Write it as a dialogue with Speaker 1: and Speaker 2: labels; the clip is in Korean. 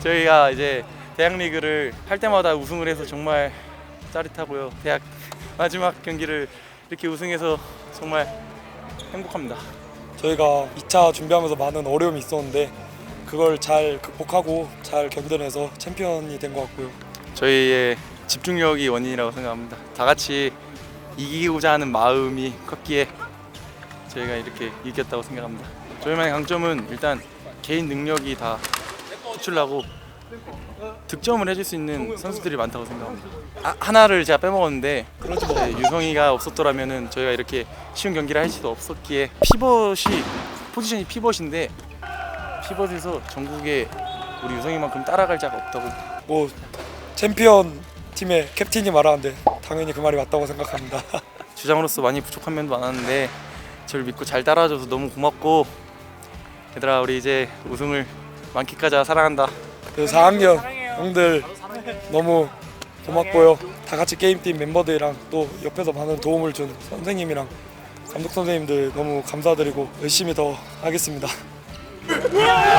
Speaker 1: 저희가 이제 대학 리그를 할 때마다 우승을 해서 정말 짜릿하고요. 대학 마지막 경기를 이렇게 우승해서 정말 행복합니다.
Speaker 2: 저희가 2차 준비하면서 많은 어려움이 있었는데 그걸 잘 극복하고 잘 견뎌내서 챔피언이 된 것 같고요.
Speaker 1: 저희의 집중력이 원인이라고 생각합니다. 다 같이 이기고자 하는 마음이 컸기에 저희가 이렇게 이겼다고 생각합니다. 저희만의 강점은 일단 개인 능력이 다 투출나고 득점을 해줄 수 있는 선수들이 많다고 생각합니다. 아, 하나를 제가 빼먹었는데 네, 유성이가 없었더라면은 저희가 이렇게 쉬운 경기를 할 수도 없었기에 피벗이 포지션이 피벗인데 피벗에서 전국에 우리 유성이만큼 따라갈 자가 없다고
Speaker 2: 뭐 챔피언 팀의 캡틴이 말하는데 당연히 그 말이 맞다고 생각합니다.
Speaker 1: 주장으로서 많이 부족한 면도 많았는데 저를 믿고 잘 따라줘서 너무 고맙고 얘들아 우리 이제 우승을 만끽하자 사랑한다
Speaker 2: 그 4학년 형들 너무 고맙고요. 다 같이 게임팀 멤버들이랑 또 옆에서 많은 도움을 준 선생님이랑 감독 선생님들 너무 감사드리고 열심히 더 하겠습니다.
Speaker 3: 와!